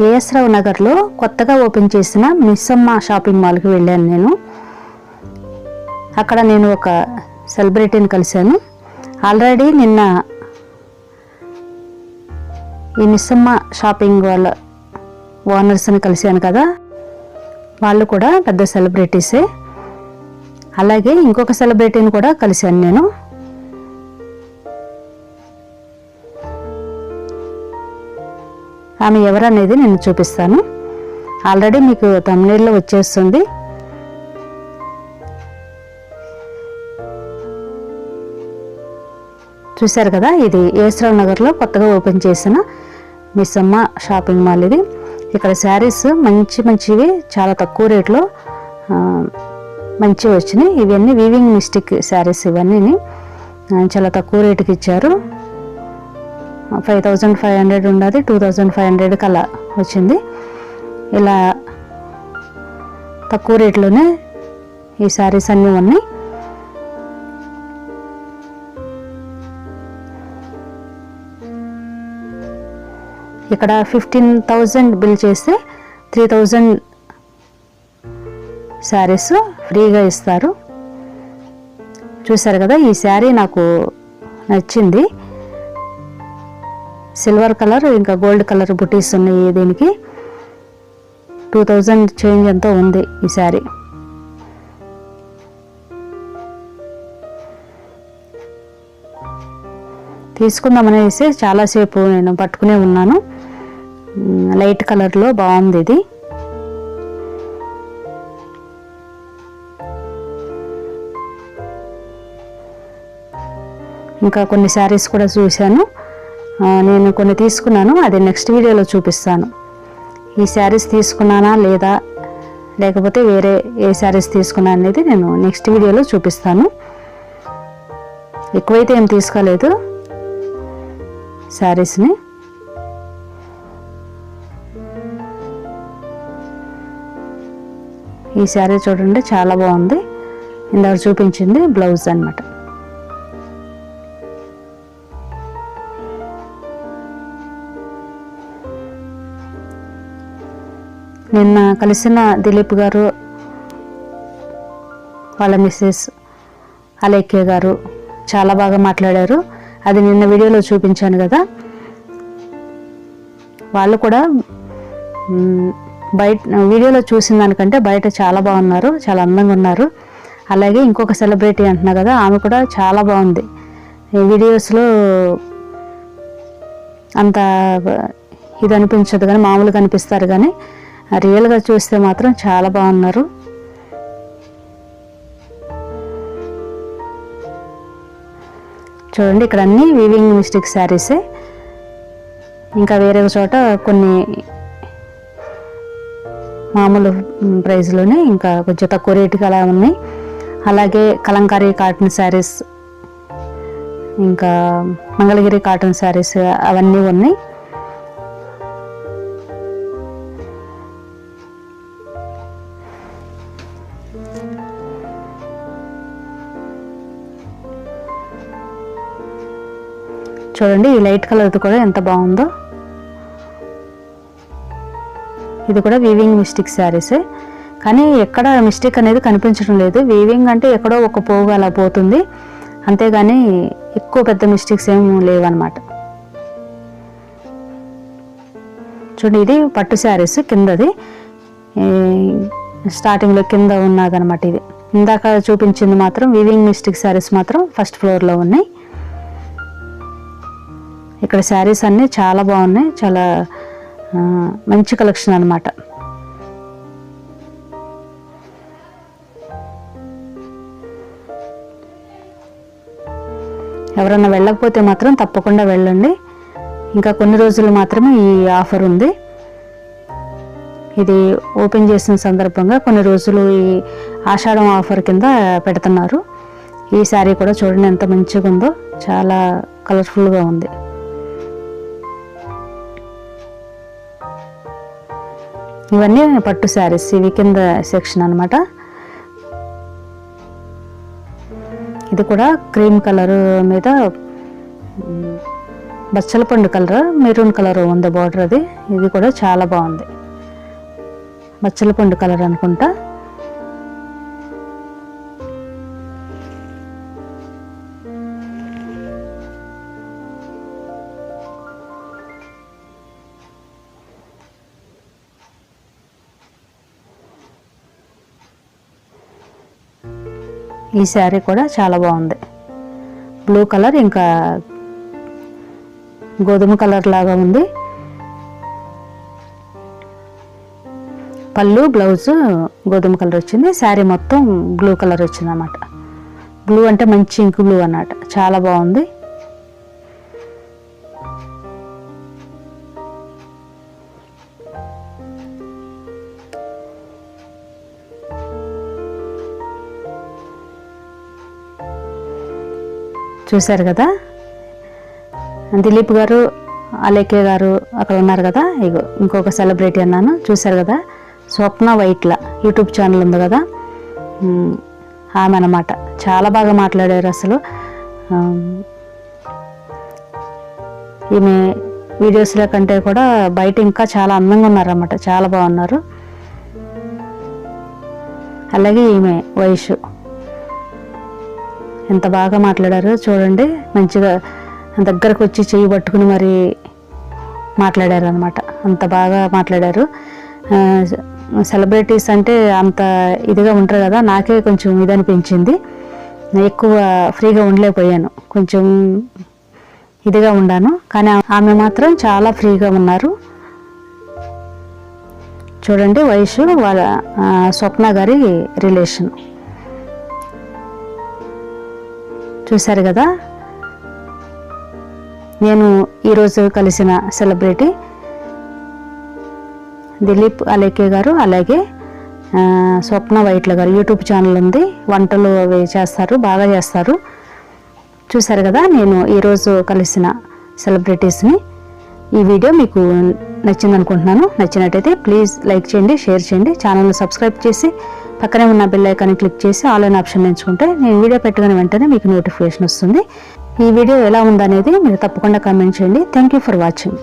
ఏఎస్రావు నగర్లో కొత్తగా ఓపెన్ చేసిన మిస్సమ్మ షాపింగ్ మాల్కి వెళ్ళాను నేను. అక్కడ నేను ఒక సెలబ్రిటీని కలిశాను. ఆల్రెడీ నిన్న ఈ మిస్సమ్మ షాపింగ్ వాళ్ళ ఓనర్స్ని కలిశాను కదా. వాళ్ళు కూడా పెద్ద సెలబ్రిటీసే. అలాగే ఇంకొక సెలబ్రిటీని కూడా కలిశాను నేను. ఆమె ఎవరనేది నేను చూపిస్తాను. ఆల్రెడీ మీకు తమిళలో వచ్చేస్తుంది. చూశారు కదా ఇది ఏసరావు నగర్లో కొత్తగా ఓపెన్ చేసిన మిస్సమ్మ షాపింగ్ మాల్ ఇది. ఇక్కడ శారీస్ మంచి మంచివి చాలా తక్కువ రేట్లో ఆ, మంచివి వచ్చినాయి. ఇవన్నీ వీవింగ్ మిస్టిక్ శారీస్ ఇవన్నీ చాలా తక్కువ రేటుకి ఇచ్చారు. ఫైవ్ థౌజండ్ ఫైవ్ హండ్రెడ్ ఉండదు టూ థౌజండ్ ఫైవ్ హండ్రెడ్కి అలా వచ్చింది. ఇలా తక్కువ రేట్లోనే ఈ శారీస్ అన్నీ ఉన్నాయి. ఇక్కడ ఫిఫ్టీన్ థౌజండ్ బిల్ చేస్తే త్రీ థౌజండ్ శారీస్ ఫ్రీగా ఇస్తారు. చూసారు కదా ఈ శారీ నాకు నచ్చింది. సిల్వర్ కలర్ ఇంకా గోల్డ్ కలర్ బుటీస్ ఉన్నాయి దీనికి. టూ థౌజండ్ చేంజ్ ఎంతో ఉంది ఈ శారీ. తీసుకుందామనేసి చాలాసేపు నేను పట్టుకునే ఉన్నాను. లైట్ కలర్లో బాగుంది ఇది. ఇంకా కొన్ని శారీస్ కూడా చూశాను. నేను కొన్ని తీసుకున్నాను అది నెక్స్ట్ వీడియోలో చూపిస్తాను. ఈ శారీస్ తీసుకున్నానా లేదా? లేకపోతే వేరే ఏ శారీస్ తీసుకున్నా అనేది నేను నెక్స్ట్ వీడియోలో చూపిస్తాను. ఎక్కువైతే ఏం తీసుకోలేదు శారీస్ని. ఈ శారీ చూడండి చాలా బాగుంది. ఇందాక చూపించింది బ్లౌజ్ అన్నమాట. నిన్న కలిసిన దిలీప్ గారు వాళ్ళ మిస్సెస్ అలేఖ్య గారు చాలా బాగా మాట్లాడారు. అది నిన్న వీడియోలో చూపించాను కదా. వాళ్ళు కూడా బయట వీడియోలో చూసిన దానికంటే బయట చాలా బాగున్నారు చాలా అందంగా ఉన్నారు. అలాగే ఇంకొక సెలబ్రిటీ అంటున్నా కదా ఆమె కూడా చాలా బాగుంది. ఈ వీడియోస్లో అంత ఇది అనిపించదు కానీ మామూలుగా అనిపిస్తారు కానీ రియల్గా చూస్తే మాత్రం చాలా బాగున్నారు. చూడండి ఇక్కడ అన్ని వీవింగ్ మిస్టేక్ శారీసే ఇంకా వేరే చోట కొన్ని మామూలు ప్రైస్లోనే ఇంకా కొంచెం తక్కువ రేటుకి అలా ఉన్నాయి. అలాగే కలంకారీ కాటన్ శారీస్ ఇంకా మంగళగిరి కాటన్ శారీస్ అవన్నీ ఉన్నాయి. చూడండి ఈ లైట్ కలర్ది కూడా ఎంత బాగుందో. ఇది కూడా వీవింగ్ మిస్టేక్ శారీసే కానీ ఎక్కడ మిస్టేక్ అనేది కనిపించడం లేదు. వీవింగ్ అంటే ఎక్కడో ఒక పోగు అలా పోతుంది. అంతేగాని ఎక్కువ పెద్ద మిస్టేక్స్ ఏమి లేవన్నమాట. చూడండి ఇది పట్టు శారీస్ కిందది. స్టార్టింగ్లో కింద ఉన్నదనమాట ఇది. ఇందాక చూపించింది మాత్రం వివింగ్ మిస్టిక్ శారీస్ మాత్రం ఫస్ట్ ఫ్లోర్లో ఉన్నాయి. ఇక్కడ శారీస్ అన్నీ చాలా బాగున్నాయి చాలా మంచి కలెక్షన్ అనమాట ఎవరన్నా వెళ్ళకపోతే మాత్రం తప్పకుండా వెళ్ళండి. ఇంకా కొన్ని రోజులు మాత్రమే ఈ ఆఫర్ ఉంది. ఇది ఓపెన్ చేసిన సందర్భంగా కొన్ని రోజులు ఈ ఆషాఢం ఆఫర్ కింద పెడుతున్నారు. ఈ శారీ కూడా చూడండి ఎంత మంచిగా ఉందో చాలా కలర్ఫుల్గా ఉంది. ఇవన్నీ పట్టు శారీస్ ఇవి కింద సెక్షన్ అన్నమాట. ఇది కూడా క్రీమ్ కలర్ మీద బచ్చల పండు కలర్ మెరూన్ కలర్ ఉంది బార్డర్ అది. ఇది కూడా చాలా బాగుంది. బచ్చల పండు కలర్ అనుకుంటా. ఈ శారీ కూడా చాలా బాగుంది. బ్లూ కలర్ ఇంకా గోధుమ కలర్ లాగా ఉంది. పళ్ళు బ్లౌజ్ గోధుమ కలర్ వచ్చింది. శారీ మొత్తం బ్లూ కలర్ వచ్చింది అన్నమాట బ్లూ అంటే మంచి ఇంక్ బ్లూ అన్నమాట. చాలా బాగుంది. చూశారు కదా? దిలీప్ గారు అలేకే గారు అక్కడ ఉన్నారు కదా? ఇగో ఇంకొక సెలబ్రిటీ అన్నాను. చూశారు కదా? స్వప్న వైట్ల యూట్యూబ్ ఛానల్ ఉంది కదా? ఆమె అనమాట చాలా బాగా మాట్లాడారు అసలు. ఈమె వీడియోస్లో కంటే కూడా బయట ఇంకా చాలా అందంగా ఉన్నారన్నమాట. చాలా బాగున్నారు. అలాగే ఈమె వయసు. ఎంత బాగా మాట్లాడారో చూడండి. మంచిగా దగ్గరకు వచ్చి చెయ్యి పట్టుకుని మరి మాట్లాడారు అనమాట అంత బాగా మాట్లాడారు. సెలబ్రిటీస్ అంటే అంత ఇదిగా ఉంటారు కదా నాకే కొంచెం ఇది అనిపించింది ఎక్కువ ఫ్రీగా ఉండలేకపోయాను. కొంచెం ఇదిగా ఉండాను. కానీ ఆమె మాత్రం చాలా ఫ్రీగా ఉన్నారు. చూడండి వయసు వాళ్ళ స్వప్న గారి రిలేషన్ చూశారు కదా? నేను ఈరోజు కలిసిన సెలబ్రిటీ దిలీప్ అలేకే గారు అలాగే స్వప్న వైట్ల గారు. యూట్యూబ్ ఛానల్ ఉంది. వంటలు అవి చేస్తారు బాగా చేస్తారు. చూశారు కదా నేను ఈరోజు కలిసిన సెలబ్రిటీస్ని. ఈ వీడియో మీకు నచ్చింది అనుకుంటున్నాను నచ్చినట్టయితే ప్లీజ్ లైక్ చేయండి షేర్ చేయండి. ఛానల్ని సబ్స్క్రైబ్ చేసి పక్కనే ఉన్న బెల్ ఐకాన్ని క్లిక్ చేసి ఆల్ అనే ఆప్షన్ ఎంచుకుంటే నేను వీడియో పెట్టుకుని వెంటనే మీకు నోటిఫికేషన్ వస్తుంది. ఈ వీడియో ఎలా ఉందనేది మీరు తప్పకుండా కామెంట్ చేయండి. Thank you for watching.